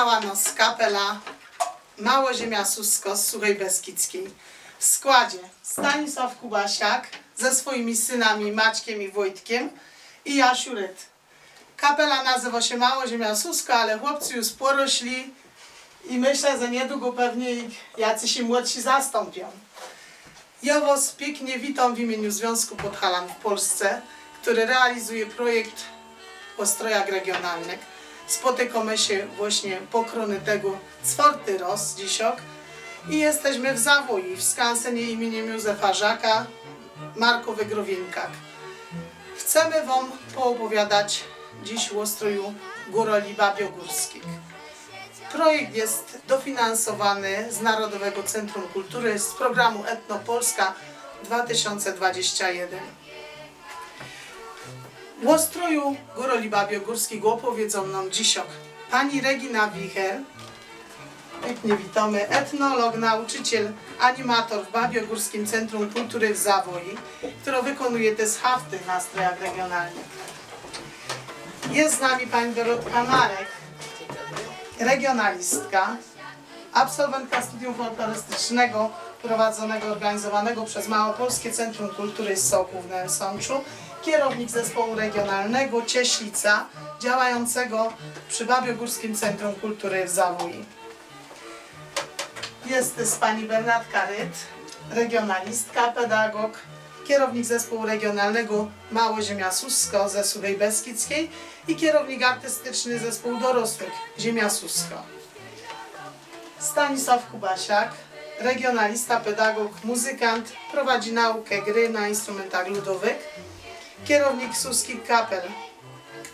przywitała nas kapela Małoziemia Susko z Suchej Beskidzkiej. W składzie Stanisław Kubasiak ze swoimi synami Maćkiem i Wojtkiem i Jasiu Ryt. Kapela nazywa się Małoziemia Susko, ale chłopcy już porośli i myślę, że niedługo pewnie ich jacyś młodsi zastąpią. Ja Was pięknie witam w imieniu Związku Podhalan w Polsce, który realizuje projekt o strojach regionalnych. Spotykamy się właśnie pokrony tego czwarty roz dzisiok i jesteśmy w Zawoi, w skansenie imieniem Józefa Żaka, Markowy Growinkach. Chcemy Wam poopowiadać dziś o stroju Góroli Babiogórskich. Projekt jest dofinansowany z Narodowego Centrum Kultury z programu Etnopolska 2021. W Ostroju Góroli Babiogórskich opowiedzą nam dzisiaj pani Regina Wicher, pięknie witamy, etnolog, nauczyciel, animator w Babiogórskim Centrum Kultury w Zawoi, która wykonuje te schawty w nastrojach regionalnych. Jest z nami pani Dorotka Marek, regionalistka, absolwentka studium folklorystycznego prowadzonego, organizowanego przez Małopolskie Centrum Kultury z Soków w Nowym Sączu, kierownik zespołu regionalnego Cieślica, działającego przy Babiogórskim Centrum Kultury w Zawoi. Jest z pani Bernardka Ryt, regionalistka, pedagog, kierownik zespołu regionalnego Małoziemia Susko ze Suchej Beskidzkiej i kierownik artystyczny zespołu dorosłych Ziemia Susko. Stanisław Kubasiak, regionalista, pedagog, muzykant, prowadzi naukę gry na instrumentach ludowych, kierownik Suskich Kapel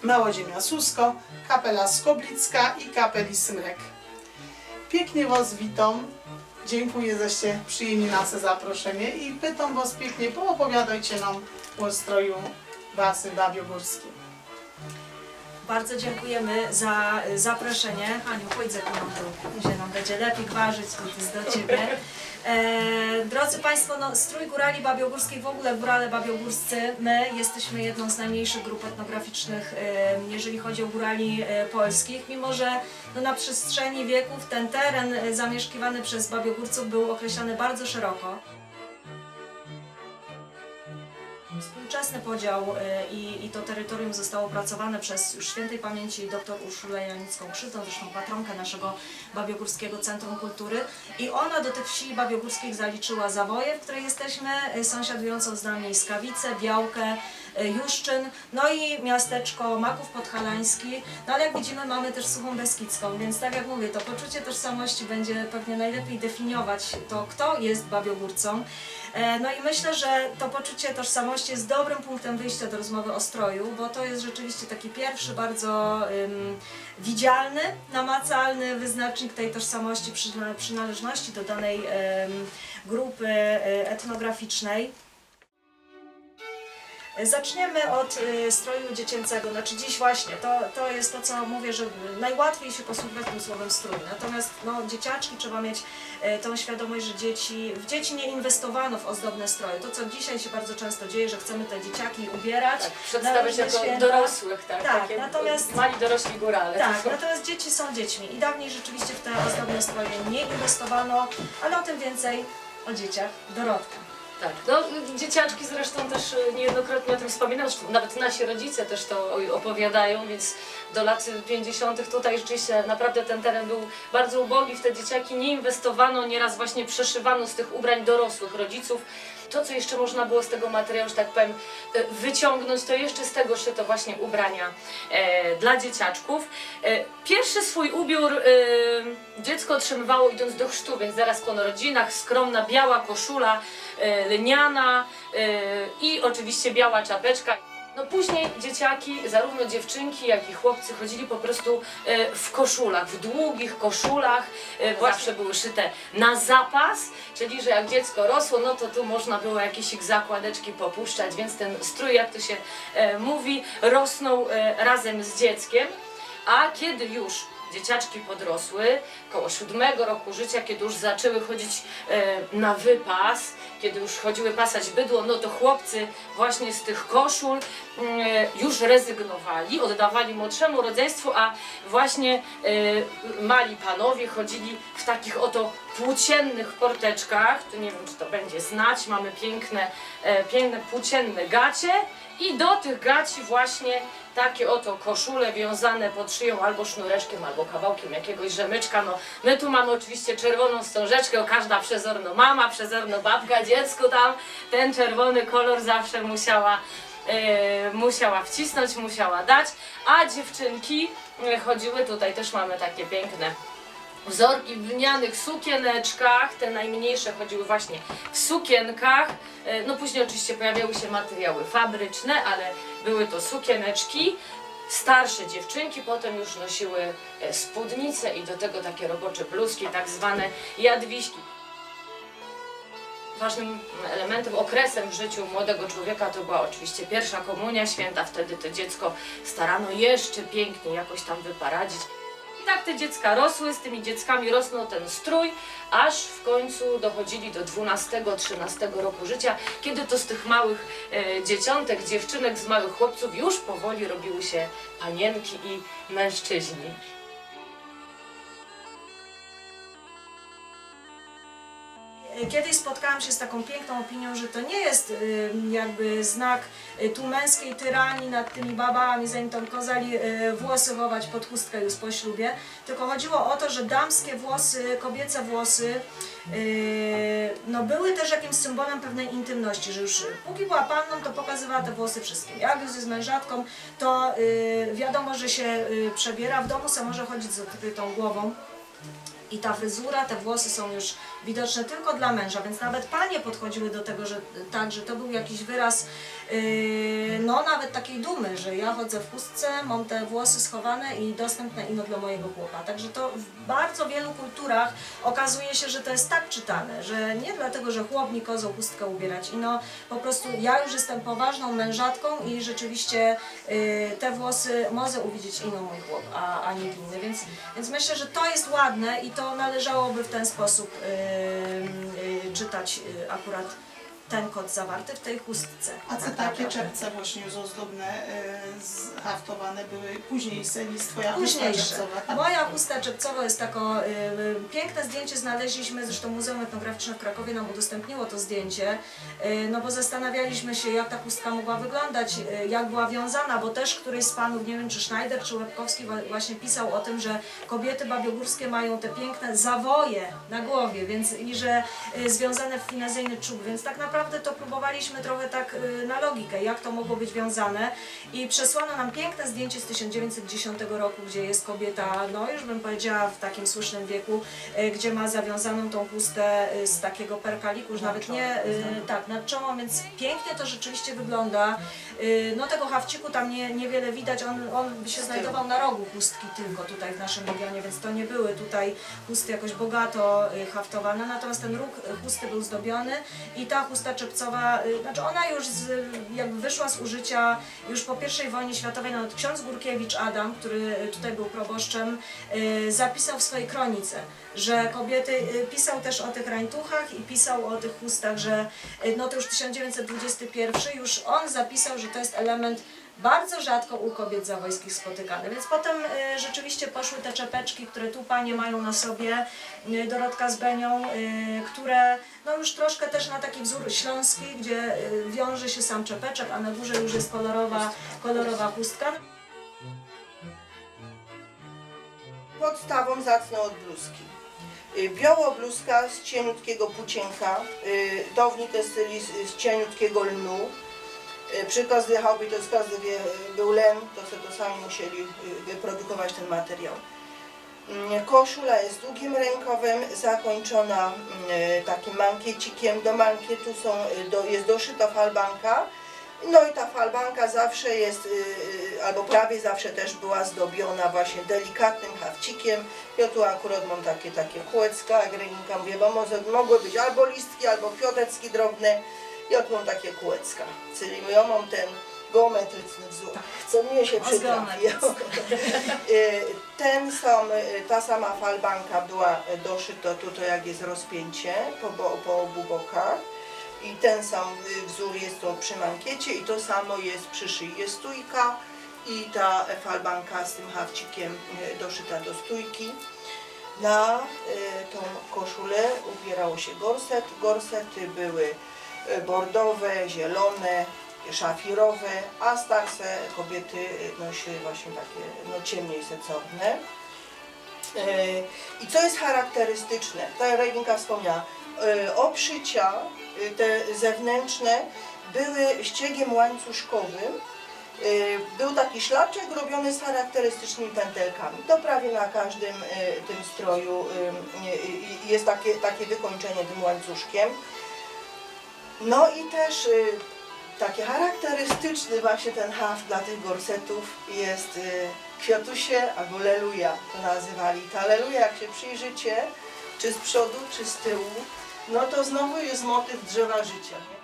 Małoziemia Susko, kapela Skoblicka i kapeli Smrek. Pięknie Was witam, dziękuję, żeście przyjęli nasze zaproszenie i pytam Was pięknie, poopowiadajcie nam o stroju Basy Babiogórskim. Bardzo dziękujemy za zaproszenie. Aniu, pójdź mną tu, gdzie nam będzie lepiej ważyć, to jest do Ciebie. E, drodzy Państwo, no, Strój Górali Babiogórskiej, w ogóle Górale Babiogórscy, my jesteśmy jedną z najmniejszych grup etnograficznych, e, jeżeli chodzi o górali e, polskich, mimo że no, na przestrzeni wieków ten teren zamieszkiwany przez Babiogórców był określany bardzo szeroko. Współczesny podział y, i, i to terytorium zostało opracowane przez już świętej pamięci dr Urszulę Janicką-Krzytą, zresztą patronkę naszego Babiogórskiego Centrum Kultury. I ona do tych wsi babiogórskich zaliczyła Zawoje, w której jesteśmy, y, sąsiadującą z nami Skawice, Białkę, Juszczyn, no i miasteczko Maków Podhalański, no ale jak widzimy mamy też Suchą Beskidzką, więc tak jak mówię, to poczucie tożsamości będzie pewnie najlepiej definiować to, kto jest Babiogórcą. E, No i myślę, że to poczucie tożsamości jest dobrym punktem wyjścia do rozmowy o stroju, bo to jest rzeczywiście taki pierwszy, bardzo widzialny, namacalny wyznacznik tej tożsamości, przyna- przynależności do danej grupy y, etnograficznej. Zaczniemy od y, stroju dziecięcego. Znaczy dziś właśnie, to, to jest to, co mówię, że najłatwiej się posługiwać tym słowem strój. Natomiast no, dzieciaczki trzeba mieć y, tą świadomość, że dzieci, w dzieci nie inwestowano w ozdobne stroje. To, co dzisiaj się bardzo często dzieje, że chcemy te dzieciaki ubierać. Tak, przedstawiać jako święta. dorosłych, tak? Tak, takie natomiast- mali dorośli górale. Tak, natomiast dzieci są dziećmi i dawniej rzeczywiście w te ozdobne stroje nie inwestowano, ale o tym więcej o dzieciach Dorotka. Tak, no dzieciaczki zresztą też y, niejednokrotnie o tym wspominają, nawet nasi rodzice też to opowiadają, więc do lat 50. tutaj rzeczywiście naprawdę ten teren był bardzo ubogi, w te dzieciaki nie inwestowano, nieraz właśnie przeszywano z tych ubrań dorosłych rodziców. To, co jeszcze można było z tego materiału, że tak powiem, y, wyciągnąć, to jeszcze z tego szyto właśnie ubrania e, dla dzieciaczków. E, pierwszy swój ubiór e, dziecko otrzymywało idąc do chrztu, więc zaraz po narodzinach, skromna biała koszula, e, lniana e, i oczywiście biała czapeczka. No później dzieciaki, zarówno dziewczynki, jak i chłopcy chodzili po prostu e, w koszulach, w długich koszulach, e, zawsze były szyte na zapas, czyli że jak dziecko rosło, no to tu można było jakieś ich zakładeczki popuszczać, więc ten strój, jak to się e, mówi, rosnął e, razem z dzieckiem, a kiedy już dzieciaczki podrosły, koło siódmego roku życia, kiedy już zaczęły chodzić e, na wypas, kiedy już chodziły pasać bydło, no to chłopcy właśnie z tych koszul e, już rezygnowali, oddawali młodszemu rodzeństwu, a właśnie e, mali panowie chodzili w takich oto płóciennych porteczkach, tu nie wiem czy to będzie znać, mamy piękne, e, piękne płócienne gacie i do tych gaci właśnie takie oto koszule wiązane pod szyją albo sznureczkiem, albo kawałkiem jakiegoś rzemyczka. No, my tu mamy oczywiście czerwoną wstążeczkę, każda przezorno mama, przezorno babka, dziecku tam ten czerwony kolor zawsze musiała e, musiała wcisnąć, musiała dać, a dziewczynki e, chodziły, tutaj też mamy takie piękne wzorki w lnianych sukieneczkach, te najmniejsze chodziły właśnie w sukienkach, E, no później oczywiście pojawiały się materiały fabryczne, ale były to sukieneczki. Starsze dziewczynki potem już nosiły e, spódnice i do tego takie robocze bluzki, tak zwane jadwiśki. Ważnym elementem, okresem w życiu młodego człowieka to była oczywiście pierwsza komunia święta. Wtedy to dziecko starano jeszcze pięknie jakoś tam wyparadzić. Tak te dziecka rosły, z tymi dzieckami rosnął ten strój, aż w końcu dochodzili do 12-13 roku życia, kiedy to z tych małych e, dzieciątek, dziewczynek, z małych chłopców już powoli robiły się panienki i mężczyźni. Kiedyś spotkałam się z taką piękną opinią, że to nie jest y, jakby znak y, tu męskiej tyranii nad tymi babami, zanim tam kozali y, włosy chować pod chustkę już po ślubie, tylko chodziło o to, że damskie włosy, kobiece włosy no były też jakimś symbolem pewnej intymności, że już póki była panną, to pokazywała te włosy wszystkim. Jak już jest mężatką, to wiadomo, że się przebiera, w domu sobie może chodzić z odkrytą głową. I ta fryzura, te włosy są już widoczne tylko dla męża, więc nawet panie podchodziły do tego, że tak, że to był jakiś wyraz, yy, no nawet takiej dumy, że ja chodzę w chustce, mam te włosy schowane i dostępne ino dla mojego chłopa. Także to w bardzo wielu kulturach okazuje się, że to jest tak czytane, że nie dlatego, że chłop mi kozą chustkę ubierać, ino po prostu ja już jestem poważną mężatką i rzeczywiście yy, te włosy może uwidzieć ino mój chłop, a, a nie inny, więc, więc myślę, że to jest ładne i to należałoby w ten sposób yy, czytać yy, akurat ten kod zawarty w tej chustce. A co Tak takie naprawdę. czepce właśnie już ozdobne, e, z- haftowane były późniejsze niż twoja chusta Późniejsze. czepcowa, tak? Moja chusta czepcowa jest tako, y, y, piękne zdjęcie znaleźliśmy, zresztą Muzeum Etnograficzne w Krakowie nam udostępniło to zdjęcie, y, no bo zastanawialiśmy się jak ta chustka mogła wyglądać, y, jak była wiązana, bo też któryś z panów, nie wiem czy Schneider czy Łebkowski wa- właśnie pisał o tym, że kobiety babiogórskie mają te piękne zawoje na głowie, więc i że y, związane w finezyjny czub, więc tak naprawdę to próbowaliśmy trochę tak y, na logikę, jak to mogło być wiązane. I przesłano nam piękne zdjęcie z 1910 roku, gdzie jest kobieta, no już bym powiedziała w takim słusznym wieku, y, gdzie ma zawiązaną tą chustę y, z takiego perkaliku, już nawet nie, y, tak, nad czoło, więc pięknie to rzeczywiście wygląda. No tego hawciku tam nie, niewiele widać, on, on by się znajdował na rogu chustki tylko tutaj w naszym regionie, więc to nie były tutaj chusty jakoś bogato haftowane, natomiast ten róg chusty był zdobiony i ta chusta czepcowa, y, znaczy ona już z, jakby wyszła z użycia już po I wojnie światowej, no ksiądz Górkiewicz Adam, który y, tutaj był proboszczem, y, zapisał w swojej kronice, że kobiety, pisał też o tych rańtuchach i pisał o tych chustach, że no to już 1921, już on zapisał, że to jest element bardzo rzadko u kobiet zawojskich spotykany. Więc potem y, rzeczywiście poszły te czepeczki, które tu panie mają na sobie, y, Dorotka z Benią, y, które no już troszkę też na taki wzór śląski, gdzie wiąże się sam czepeczek, a na górze już jest kolorowa, kolorowa chustka. Podstawą zacną od bluzki. Biała bluzka z cieniutkiego płócienka, downik jest z cieniutkiego lnu. Y, Przy każdej to z każdy wie, był len, to sobie to sami musieli y, wyprodukować ten materiał. Mm, Koszula jest długim rękawem, zakończona takim mankiecikiem. Do mankietu są, y, do, jest doszyta falbanka. No i ta falbanka zawsze jest, y, y, albo prawie zawsze też była zdobiona właśnie delikatnym hawcikiem. Ja tu akurat mam takie, takie kółecka, jak Reninka mówię, bo może, mogły być albo listki, albo kwiateczki drobne. Ja tu mam takie kółecka, czyli ja mam ten geometryczny wzór, co mnie się przytrafił. Y, Ten sam, y, ta sama falbanka była doszyta tutaj jak jest rozpięcie po, po obu bokach i ten sam wzór jest to przy mankiecie i to samo jest przy szyi. Jest stójka i ta falbanka z tym hawcikiem doszyta do stójki. Na tą koszulę ubierało się gorset. Gorsety były bordowe, zielone, szafirowe, a starsze kobiety y, nosiły właśnie takie no, ciemniej sensowne. Y, I co jest charakterystyczne, tak jak Reginka wspomniała, obszycia te zewnętrzne były ściegiem łańcuszkowym. Był taki szlaczek robiony z charakterystycznymi pętelkami. To prawie na każdym tym stroju jest takie, takie wykończenie tym łańcuszkiem. No i też y, taki charakterystyczny właśnie ten haft dla tych gorsetów jest y, kwiatusie albo leluja to nazywali. Ta leluja jak się przyjrzycie, czy z przodu, czy z tyłu, no to znowu jest motyw drzewa życia.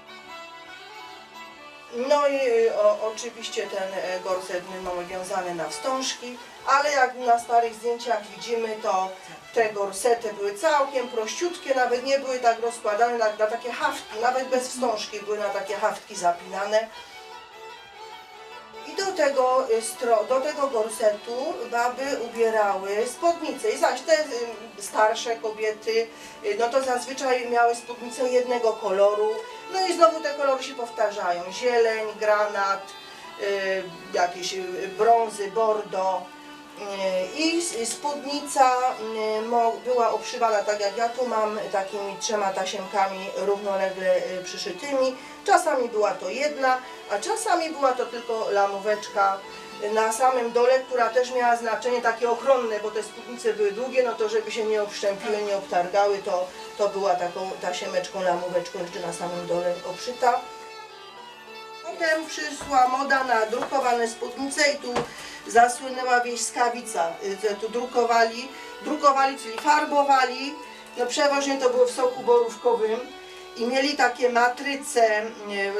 No i y, o, oczywiście ten e, gorset my mamy wiązany na wstążki, ale jak na starych zdjęciach widzimy, to te gorsety były całkiem prościutkie, nawet nie były tak rozkładane na, na takie haftki, nawet bez wstążki były na takie haftki zapinane. I do tego, y, stro, do tego gorsetu baby ubierały spódnice. I zaś te y, starsze kobiety, y, no to zazwyczaj miały spódnice jednego koloru. No i znowu te kolory się powtarzają. Zieleń, granat, y, jakieś brązy, bordo. I spódnica była obszywana tak jak ja tu mam, takimi trzema tasiemkami równolegle przyszytymi. Czasami była to jedna, a czasami była to tylko lamóweczka na samym dole, która też miała znaczenie takie ochronne, bo te spódnice były długie, no to żeby się nie obszczępiły, nie obtargały, to, to była taką tasiemeczką, lamóweczką jeszcze na samym dole obszyta. Potem przyszła moda na drukowane spódnice i tu zasłynęła wieś Skawica. Y, Tu drukowali, drukowali, czyli farbowali. No przeważnie to było w soku borówkowym i mieli takie matryce,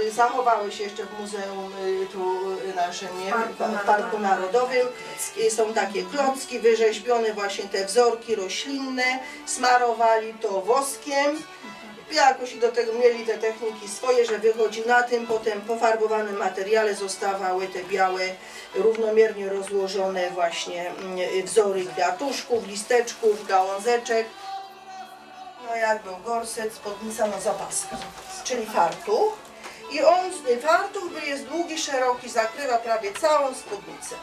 y, zachowały się jeszcze w muzeum y, tu y, naszym, nie? w Parku Narodowym. I Są takie klocki wyrzeźbione, właśnie te wzorki roślinne, smarowali to woskiem. Jakoś do tego mieli te techniki swoje, że wychodził na tym, potem po farbowanym materiale zostawały te białe, równomiernie rozłożone właśnie mm, wzory kwiatuszków, listeczków, gałązeczek. No jak był gorset, spódnica, no zapaska, czyli fartuch. I on, fartuch jest długi, szeroki, zakrywa prawie całą spódnicę.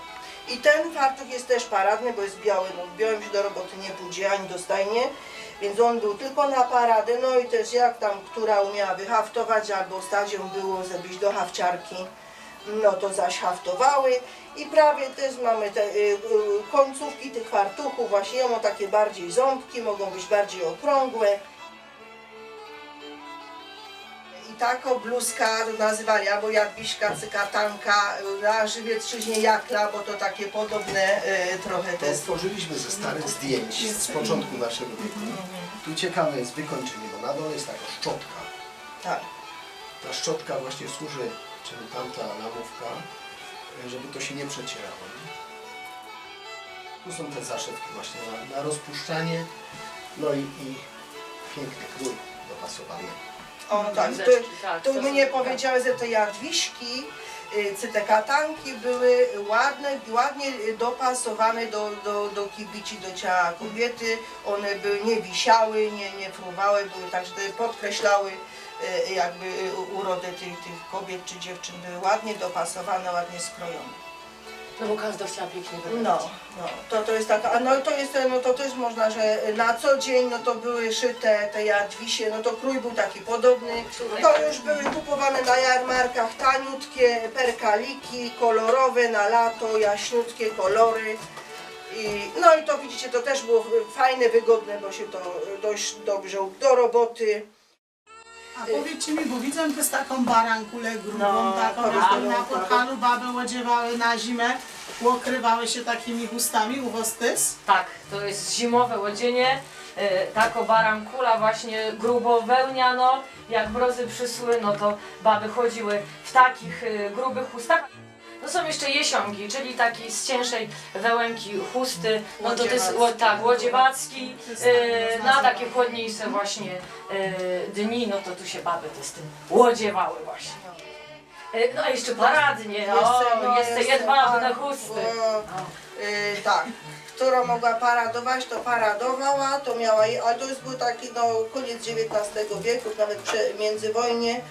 I ten fartuch jest też paradny, bo jest biały, no białym się do roboty nie pójdzie ani do stajnie, więc on był tylko na paradę, no i też jak tam, która umiała wyhaftować, albo stadzią było zrobić do hafciarki, no to zaś haftowały i prawie też mamy te y, y, końcówki tych fartuchów, właśnie one takie bardziej ząbki, mogą być bardziej okrągłe. I taką bluzka nazywali albo Jadwiśka, cykatanka, na Żywiecczyźnie Jakla, bo to takie podobne y, trochę To te stworzyliśmy ze starych zdjęć z początku naszego wieku. Tu ciekawe jest wykończenie, bo na dole jest taka szczotka. tak. Ta szczotka właśnie służy, czyli tamta lamówka, żeby to się nie przecierało. Tu są te zaszewki właśnie na, na rozpuszczanie, no i, i piękny krój dopasowany. O tak, to, Bluzeczki, tak, tu to my są- nie tak. powiedziały, że te jadwiśki, y, czy te katanki były ładne, ładnie dopasowane do, do, do kibici, do ciała kobiety. One były, nie wisiały, nie, nie fruwały, były także te podkreślały y, jakby y, urodę tych, tych kobiet czy dziewczyn, były ładnie dopasowane, ładnie skrojone. No bo każda chciała pięknie wyglądać. No, no, to, to jest taka, a no to jest, no to też można, że na co dzień no to były szyte te jadwisie, no to krój był taki podobny. To już były kupowane na jarmarkach taniutkie perkaliki, kolorowe na lato, jaśniutkie kolory. I, no i to widzicie, to też było fajne, wygodne, bo się to dość dobrze do roboty. A powiedzcie mi, bo widzę z taką barankulę grubą, No, taką a jest na podkalu baby odziewały na zimę, ukrywały się takimi chustami, u też? Tak, to jest zimowe łodzienie. e, tako barankula właśnie grubo wełniano. Jak mrozy przysły, no to baby chodziły w takich e, grubych chustach. No są jeszcze jesionki, czyli taki z cięższej wełenki chusty, no to to jest ło- tak, łodziewacki, To e, tak, na można takie chłodniejsze właśnie e, dni, no to tu się baby te z tym łodziewały właśnie. E, No a jeszcze paradnie, o, no, jeszcze jeszcze jedwabne par- chusty. o, y, tak, która mogła paradować, to paradowała, to miała, je- ale to już był taki no, koniec XIX wieku, nawet prze, międzywojnie, y,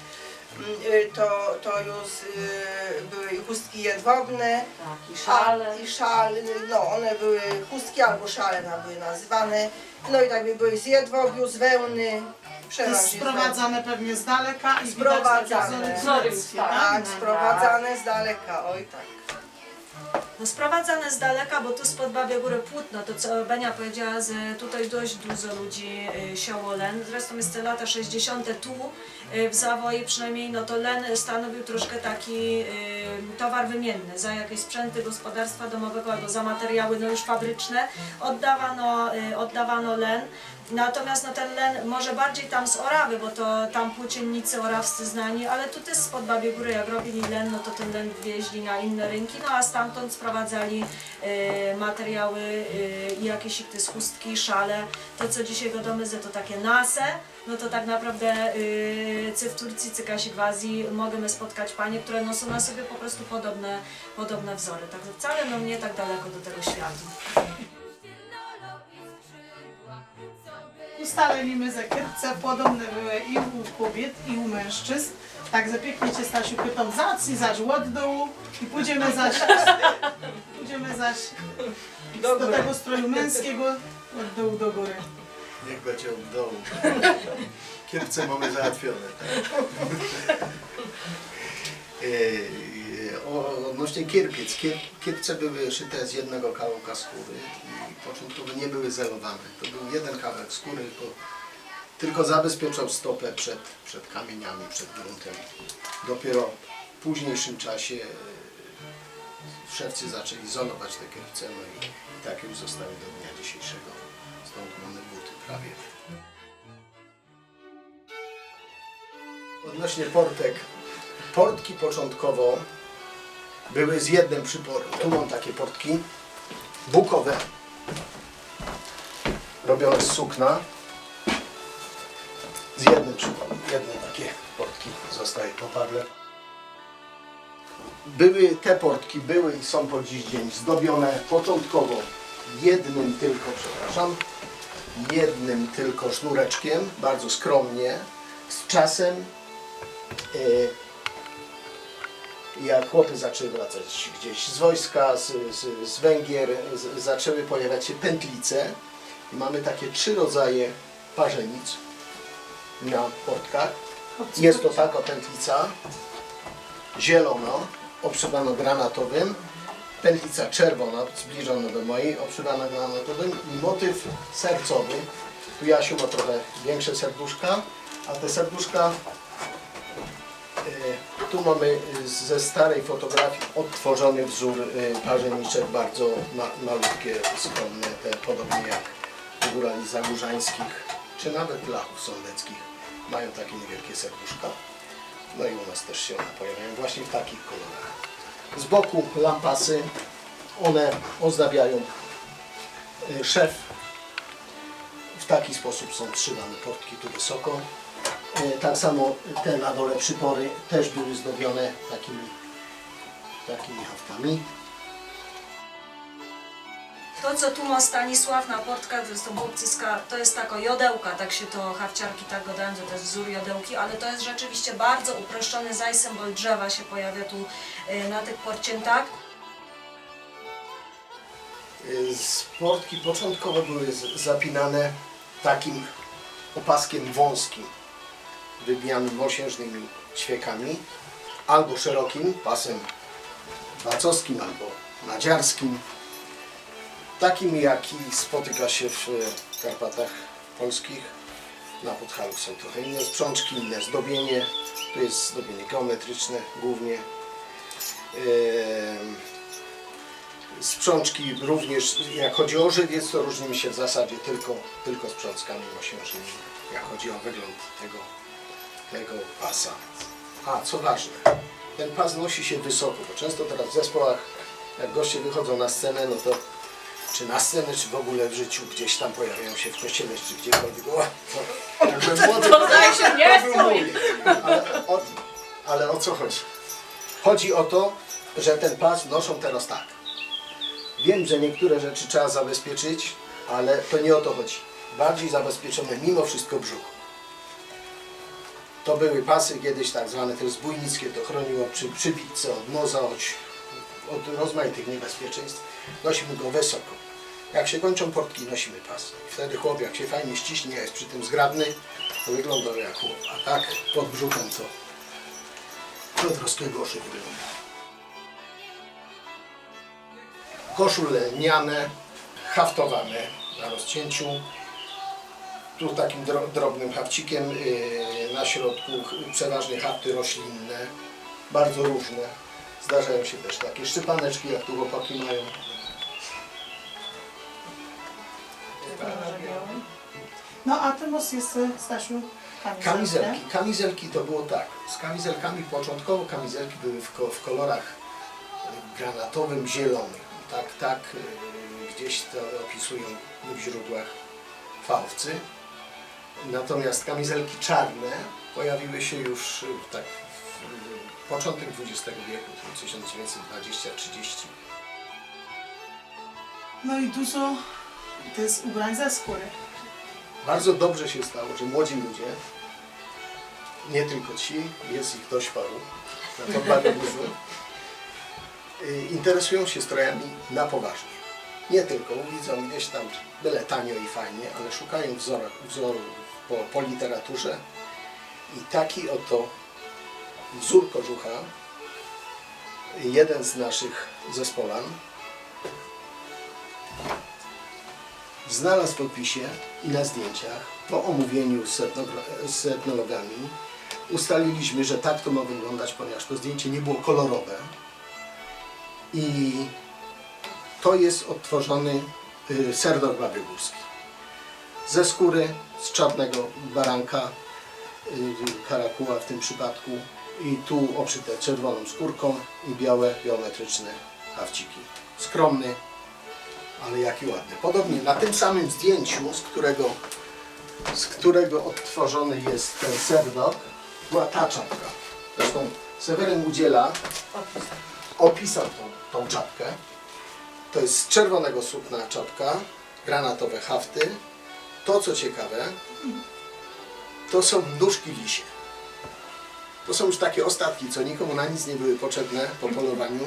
to, to już y, były chustki jedwabne, Tak, i szale. A, I szale, no one były chustki albo szale na- były nazywane. No i tak by były z jedwobiu, z wełny, jest sprowadzane pewnie z daleka i Sprowadzane. widać takie wzory tureckie, tak. Tak, sprowadzane z daleka, oj tak. No, sprowadzane z daleka, bo tu spod Babie Góry Płótno, to co Benia powiedziała, że tutaj dość dużo ludzi y, siało len. Zresztą jest te lata 60. tu y, w Zawoji przynajmniej, no to len stanowił troszkę taki y, towar wymienny. Za jakieś sprzęty gospodarstwa domowego albo za materiały no już fabryczne oddawano, y, oddawano len. Natomiast no, ten len może bardziej tam z Orawy, bo to tam płóciennicy orawscy znani, ale tu też spod Babie Góry jak robili len, no to ten len wieźli na inne rynki, no a stamtąd sprowadzali y, materiały y, jakieś ich te chustki, szale. To co dzisiaj wiadomo, że to takie nase, no to tak naprawdę y, czy w Turcji, czy Kasi w Azji możemy spotkać panie, które noszą na sobie po prostu podobne, podobne wzory. Także wcale no nie tak daleko do tego świata. Ustaliliśmy, że kierpce podobne były i u kobiet, i u mężczyzn. Także pięknie Cię Stasiu pytam, zacnij zaś od dołu i pójdziemy zaś, pójdziemy zaś do, tego stroju męskiego od dołu do góry. Niech będzie od dołu. Kierpce mamy załatwione. Tak? E, o, odnośnie kierpiec. Kier, kierpce były szyte z jednego kawałka skóry i początkowo nie były zelowane. To był jeden kawałek skóry, to tylko zabezpieczał stopę przed, przed kamieniami, przed gruntem. Dopiero w późniejszym czasie e, szewcy zaczęli izolować te kierpce, no i, i takie już zostały do dnia dzisiejszego. Stąd mamy buty prawie. Odnośnie portek. Portki początkowo były z jednym przyporem. Tu mam takie portki bukowe, robione z sukna. Z jednym przyporem. Jedne takie portki zostaje popadle. Były te portki, były i są po dziś dzień zdobione początkowo jednym tylko, przepraszam, jednym tylko sznureczkiem, bardzo skromnie. Z czasem, e, jak chłopy zaczęły wracać gdzieś z wojska, z, z, z Węgier, z, zaczęły pojawiać się pętlice. I mamy takie trzy rodzaje parzenic na portkach. Jest to taka pętlica zielona, obszywana granatowym, pętlica czerwona, zbliżona do mojej, obszywana granatowym i motyw sercowy. Tu Jasiu ma trochę większe serduszka, a te serduszka e, tu mamy e, ze starej fotografii odtworzony wzór e, parzeniczek, bardzo ma, malutkie, skromne, te, podobnie jak górali zagórzańskich, czy nawet lachów sądeckich. Mają takie niewielkie serduszka. No i u nas też się one pojawiają właśnie w takich kolorach. Z boku lampasy, one ozdabiają y, szef. W taki sposób są trzymane portki tu wysoko. Y, Tak samo te na dole przypory też były zdobione takimi, takimi hawkami. To, co tu ma Stanisław na portkach, to jest to bobcyska, to jest taka jodełka, tak się to hawciarki tak gadają, że to jest wzór jodełki, ale to jest rzeczywiście bardzo uproszczony zaj symbol drzewa się pojawia tu y, na tych porciętach. Sportki początkowo były zapinane takim opaskiem wąskim, wybijanym mosiężnymi ćwiekami, albo szerokim pasem wacowskim, albo nadziarskim, takim jaki spotyka się w Karpatach polskich. Na Podhalu są trochę inne sprzączki, inne zdobienie. Tu jest zdobienie geometryczne głównie. Em, Sprzączki również, jak chodzi o żywiec, to różnimy się w zasadzie tylko, tylko sprzączkami osiążnymi, jak chodzi o wygląd tego, tego pasa. A, co ważne, ten pas nosi się wysoko, bo często teraz w zespołach, jak goście wychodzą na scenę, no to czy na scenę, czy w ogóle w życiu gdzieś tam pojawiają się w kościele, czy gdziekolwiek. O, to, jakby młody, Daj się nie to był mój. Ale o, ale o co chodzi? Chodzi o to, że ten pas noszą teraz tak. Wiem, że niektóre rzeczy trzeba zabezpieczyć, ale to nie o to chodzi. Bardziej zabezpieczone mimo wszystko brzuch. To były pasy kiedyś tak zwane te zbójnickie, to chroniło przy, przybitce od noza, od, od rozmaitych niebezpieczeństw. Nosimy go wysoko. Jak się kończą portki, nosimy pas. I wtedy chłop, jak się fajnie ściśnie, jest przy tym zgrabny, to wygląda jak chłop. A tak pod brzuchem to troszkę gorzej wygląda. Koszule lniane, haftowane na rozcięciu. Tu takim dro, drobnym hafcikiem yy, na środku przeważnie hafty roślinne, bardzo różne. Zdarzają się też takie szczypaneczki, jak tu chłopaki mają. No a Tymos jest, y, Stasiu, kamizelkę. Kamizelki. Kamizelki to było tak. Z kamizelkami początkowo kamizelki były w, w kolorach y, granatowym, zielonym. Tak, tak y, gdzieś to opisują w źródłach fałwcy. Natomiast kamizelki czarne pojawiły się już y, tak w początek XX wieku, 1920-30. No i dużo to jest ubrań ze skóry. Bardzo dobrze się stało, że młodzi ludzie, nie tylko ci, jest ich dość paru, na to bardzo dużo, y, interesują się strojami na poważnie. Nie tylko widzą gdzieś tam byle tanio i fajnie, ale szukają wzorów po, po literaturze. I taki oto wzór kożucha, jeden z naszych zespolan, znalazł w podpisie i na zdjęciach po omówieniu z, z etnologami ustaliliśmy, że tak to ma wyglądać, ponieważ to zdjęcie nie było kolorowe. I to jest odtworzony y, serdok babygórski ze skóry z czarnego baranka y, karakuła w tym przypadku i tu obszyte czerwoną skórką i białe geometryczne hawciki. Skromny, ale jaki ładny. Podobnie na tym samym zdjęciu, z którego, z którego odtworzony jest ten serdok, była ta czapka. Zresztą Seweryn udziela, opisał tą, tą czapkę. To jest z czerwonego sukna czapka, granatowe hafty. To co ciekawe, to są nóżki lisie. To są już takie ostatki, co nikomu na nic nie były potrzebne po polowaniu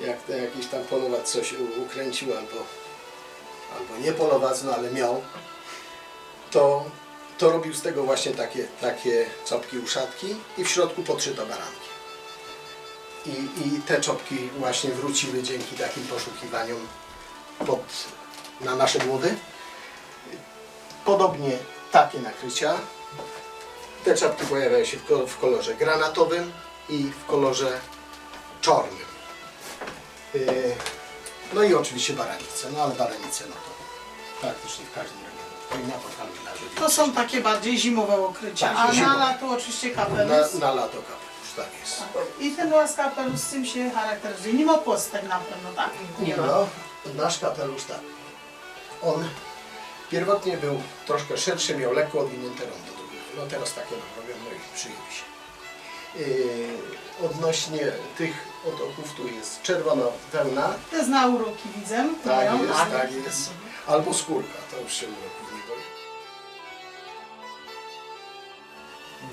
jak to jakiś tam polowacz coś ukręcił albo, albo nie polowacz, no ale miał, to, to robił z tego właśnie takie, takie czopki uszatki i w środku podszyto baranki. I, I te czopki właśnie wróciły dzięki takim poszukiwaniom pod, na nasze głowy. Podobnie takie nakrycia. Te czapki pojawiają się w, ko- w kolorze granatowym i w kolorze czarnym. Yy, No i oczywiście baranice, no ale baranice no to praktycznie w każdym regionie. To na są takie bardziej zimowe okrycia, Tak, a na zimowe. lato oczywiście na, kapelusz. na lato kapelusz, tak jest. I ten was kapelusz z tym się charakteryzuje. Nie ma postek na pewno, tak? Nie ma. No, nasz kapelusz tak. On pierwotnie był troszkę szerszy, miał lekko odwinięte rondo do góry. No teraz takie mam robią, no i przyjęli się. Yy, odnośnie tych otoków tu jest czerwona wełna, To jest na uroki widzę. tak mają. jest, tak jest. Albo skórka, to już się uroków nie boi.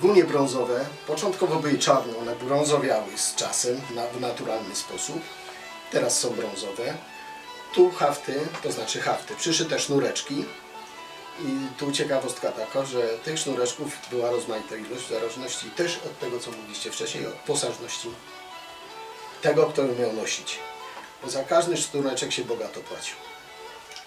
Gunie brązowe, początkowo były czarne, one brązowiały z czasem na, w naturalny sposób. Teraz są brązowe. Tu hafty, to znaczy hafty, przyszyte sznureczki. I tu ciekawostka taka, że tych sznureczków była rozmaita ilość w zależności też od tego, co mówiliście wcześniej, od posażności tego, ją miał nosić. Bo za każdy sznureczek się bogato płacił.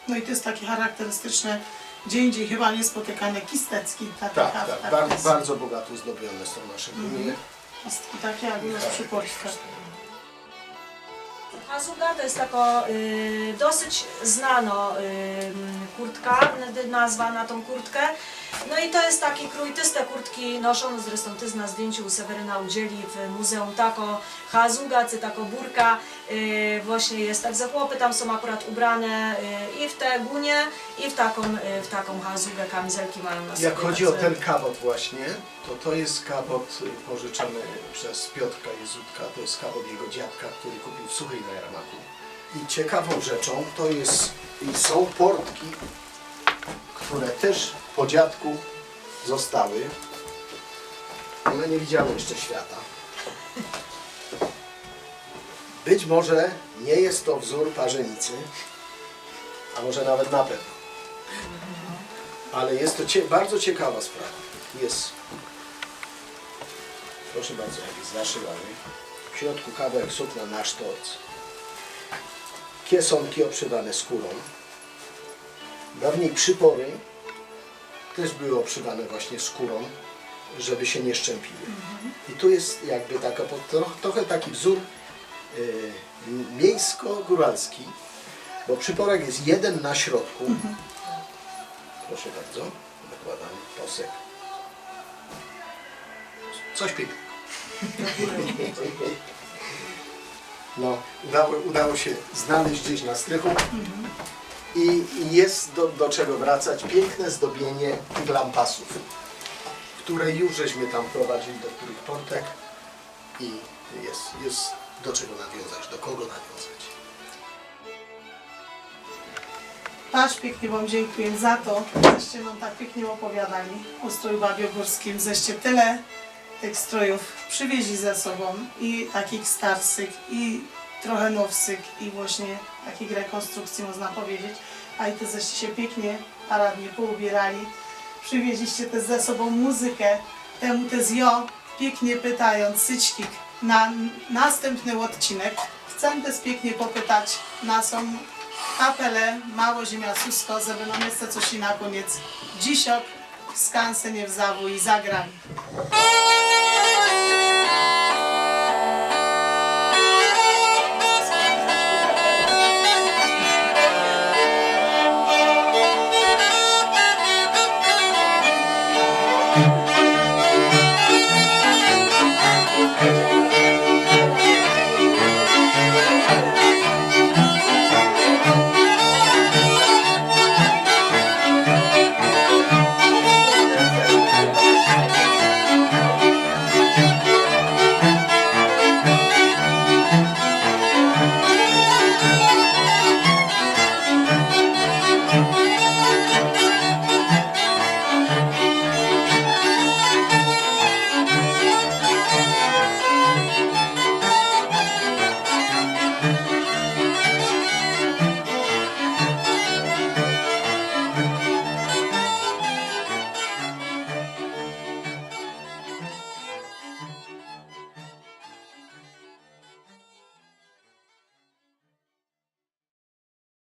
No i to jest takie charakterystyczne, gdzie indziej chyba niespotykane kistecki. Takie Tak, tak, haf- bardzo, bardzo bogato zdobione są nasze gumy. Kistki takie jak już przy Polsce. Hazuga to jest taka y, dosyć znana y, kurtka, nazwa na tą kurtkę. No i to jest taki krój, te kurtki noszą, zresztą ty na zdjęciu u Seweryna udzieli w muzeum tako Hazuga, czy tako burka. Y, właśnie jest tak za chłopy, tam są akurat ubrane y, i w te gunie, i w taką, y, w taką Hazugę, kamizelki mają na sobie. Jak chodzi o ten kabot właśnie, to to jest kabot pożyczony przez Piotrka Jezutka, to jest kabot jego dziadka, który kupił w Suchej na Jarmaku. I ciekawą rzeczą to jest, i są portki, które też po dziadku zostały. One nie widziały jeszcze świata. Być może nie jest to wzór parzenicy, a może nawet na pewno. Ale jest to cie, bardzo ciekawa sprawa. Jest, proszę bardzo, jak jest zaszyłany. W środku kawałek sukna na sztorc. Kiesonki obszywane skórą. Dawniej przypory też były obszywane właśnie skórą, żeby się nie szczępiły. I tu jest jakby taka, trochę taki wzór miejsko-góralski, bo przyporek jest jeden na środku. Proszę bardzo, nakładamy posek. Coś pięknego. No, udało, udało się znaleźć gdzieś na strychu i, i jest do, do czego wracać. Piękne zdobienie tych lampasów, które już żeśmy tam prowadzili do których portek i jest, jest do czego nawiązać, do kogo nawiązać. Patrz, pięknie Wam dziękuję za to, żeście nam tak pięknie opowiadali o stroju babiogórskim, żeście tyle tych strojów przywieźli ze sobą i takich starszych i trochę nowszych i właśnie takich rekonstrukcji można powiedzieć, a i te żeście się pięknie, paradnie poubierali. Przywieźliście też ze sobą muzykę, temu też jo pięknie pytając, Syćkik, na następny odcinek. Chcę też pięknie popytać naszą kapelę Małoziemia Susko, żeby nam jeszcze coś na koniec dzisiaj skansy nie wzawu i zagrali. thank